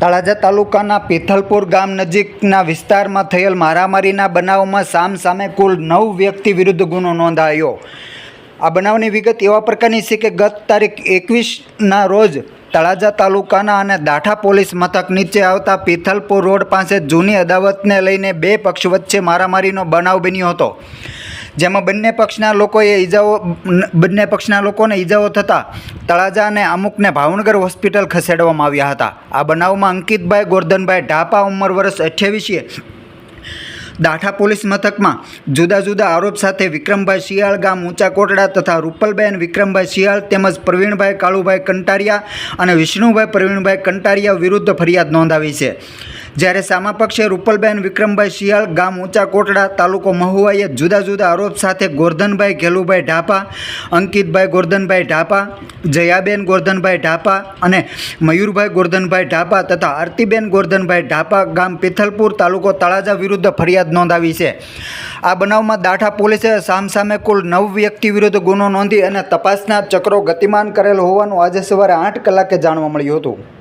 તળાજા તાલુકાના પેથલપુર ગામ નજીકના વિસ્તારમાં થયેલ મારામારીના બનાવમાં સામ સામે કુલ નવ વ્યક્તિ વિરુદ્ધ ગુનો નોંધાયો. આ બનાવની વિગત એવા પ્રકારની છે કે ગત તારીખ એકવીસના રોજ તળાજા તાલુકાના અને દાઠા પોલીસ મથક નીચે આવતા પેથલપુર રોડ પાસે જૂની અદાવતને લઈને બે પક્ષ વચ્ચે મારામારીનો બનાવ બન્યો હતો. જેમાં બંને પક્ષના લોકોએ ઈજાઓ બંને પક્ષના લોકોને ઈજાઓ થતાં તળાજા અને અમુકને ભાવનગર હોસ્પિટલ ખસેડવામાં આવ્યા હતા. આ બનાવમાં અંકિતભાઈ, ગોરધનભાઈ ઢાપા, ઉંમર વર્ષ અઠ્યાવીસીએ દાઠા પોલીસ મથકમાં જુદા જુદા આરોપ સાથે વિક્રમભાઈ શિયાળ ગામ ઊંચા કોટડા તથા રૂપલબેન વિક્રમભાઈ શિયાળ તેમજ પ્રવીણભાઈ કાળુભાઈ કંટારિયા અને વિષ્ણુભાઈ પ્રવીણભાઈ કંટારિયા વિરુદ્ધ ફરિયાદ નોંધાવી છે. જ્યારે સામા પક્ષે રૂપલબેન વિક્રમભાઈ શિયાળ, ગામ ઊંચા કોટડા, તાલુકો મહુવાએ જુદા જુદા આરોપ સાથે ગોરધનભાઈ ઘેલુભાઈ ઢાપા, અંકિતભાઈ ગોરધનભાઈ ઢાપા, જયાબેન ગોરધનભાઈ ઢાપા અને મયુરભાઈ ગોરધનભાઈ ઢાપા તથા આરતીબેન ગોરધનભાઈ ઢાપા ગામ પિથલપુર, તાલુકો તળાજા વિરુદ્ધ ફરિયાદ નોંધાવી છે. આ બનાવમાં દાઠા પોલીસે સામસામે કુલ નવ વ્યક્તિ વિરુદ્ધ ગુનો નોંધી અને તપાસના ચક્રો ગતિમાન કરેલ હોવાનું આજે સવારે આઠ કલાકે જાણવા મળ્યું હતું.